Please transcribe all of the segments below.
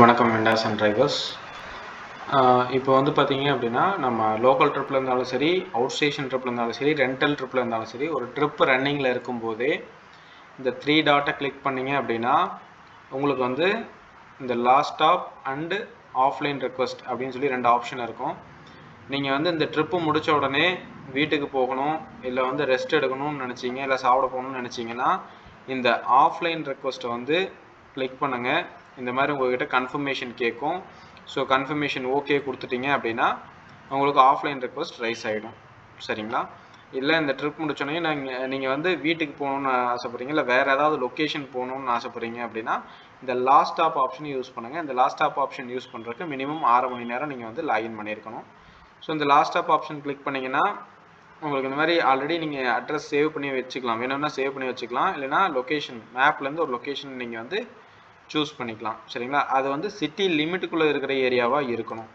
வணக்கம் விண்டாஸ் and drivers. இப்போ வந்து பார்த்தீங்க அப்படின்னா நம்ம லோக்கல் ட்ரிப்பில் இருந்தாலும் சரி அவுட் ஸ்டேஷன் ட்ரிப்பில் இருந்தாலும் சரி ரெண்டல் ட்ரிப்பில் இருந்தாலும் சரி ஒரு ட்ரிப் ரன்னிங்கில் இருக்கும்போதே இந்த த்ரீ டாட்டை கிளிக் பண்ணீங்க அப்படின்னா உங்களுக்கு வந்து இந்த last stop and offline request அப்படின்னு சொல்லி ரெண்டு ஆப்ஷன் இருக்கும். நீங்கள் வந்து இந்த ட்ரிப்பு முடித்த உடனே வீட்டுக்கு போகணும் இல்லை வந்து ரெஸ்ட் எடுக்கணும்னு நினச்சிங்க இல்லை சாப்பிட போகணும்னு நினச்சிங்கன்னா இந்த ஆஃப்லைன் ரெக்வஸ்ட்டை வந்து கிளிக் பண்ணுங்கள் இந்த மாதிரி உங்கள்கிட்ட கன்ஃபர்மேஷன் கேட்கும் ஸோ கன்ஃபர்மேஷன் ஓகே கொடுத்துட்டீங்க அப்படின்னா உங்களுக்கு ஆஃப்லைன் ரெக்வஸ்ட் ரைஸ் ஆகிடும் சரிங்களா? இல்லை இந்த ட்ரிப் முடிச்சோடனே நீங்கள் நீங்கள் வந்து வீட்டுக்கு போகணுன்னு ஆசைப்பட்றீங்க இல்லை வேறு ஏதாவது லொக்கேஷன் போகணுன்னு ஆசைப்பட்றீங்க அப்படின்னா இந்த லாஸ்ட் ஆப் ஆப்ஷன் யூஸ் பண்ணுங்கள் இந்த லாஸ்ட் ஆப் ஆப்ஷன் யூஸ் பண்ணுறதுக்கு மினிமம் ஆறு மணி நேரம் நீங்கள் வந்து லாகின் பண்ணியிருக்கணும். ஸோ இந்த லாஸ்ட் ஆப் ஆப்ஷன் கிளிக் பண்ணிங்கன்னா உங்களுக்கு இந்த மாதிரி ஆல்ரெடி நீங்கள் அட்ரஸ் சேவ் பண்ணி வச்சுக்கலாம். வேணும்னா சேவ் பண்ணி வச்சுக்கலாம். இல்லைனா லொக்கேஷன் மேப்லேருந்து ஒரு லொக்கேஷன் நீங்கள் வந்து சூஸ் பண்ணிக்கலாம். சரிங்களா? அது வந்து சிட்டி லிமிட்டுக்குள்ளே இருக்கிற ஏரியாவாக இருக்கணும்.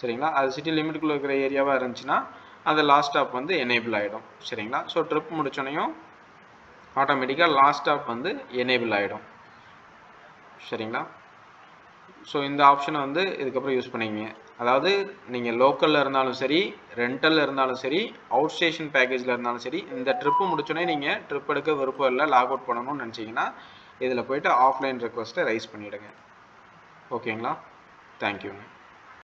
சரிங்களா? அது சிட்டி லிமிட்டுக்குள்ளே இருக்கிற ஏரியாவாக இருந்துச்சுன்னா அந்த லாஸ்ட் ஸ்டாப் வந்து எனேபிள் ஆகிடும் சரிங்களா? ஸோ ட்ரிப் முடிச்சோனையும் ஆட்டோமேட்டிக்காக லாஸ்ட் ஸ்டாப் வந்து எனேபிள் ஆகிடும் சரிங்களா? ஸோ இந்த ஆப்ஷனை வந்து இதுக்கப்புறம் யூஸ் பண்ணிக்கிங்க அதாவது நீங்கள் லோக்கலில் இருந்தாலும் சரி ரெண்டலில் இருந்தாலும் சரி அவுட் ஸ்டேஷன் பேக்கேஜில் இருந்தாலும் சரி இந்த ட்ரிப்பு முடிச்சோடனே நீங்கள் ட்ரிப் எடுக்க விருப்பம் இல்லை லாக் அவுட் பண்ணணும்னு நினச்சிங்கன்னா இதில் போய்ட்டு ஆஃப்லைன் ரெக்வஸ்ட்டை ரைஸ் பண்ணிவிடுங்க ஓகேங்களா தேங்க்யூங்க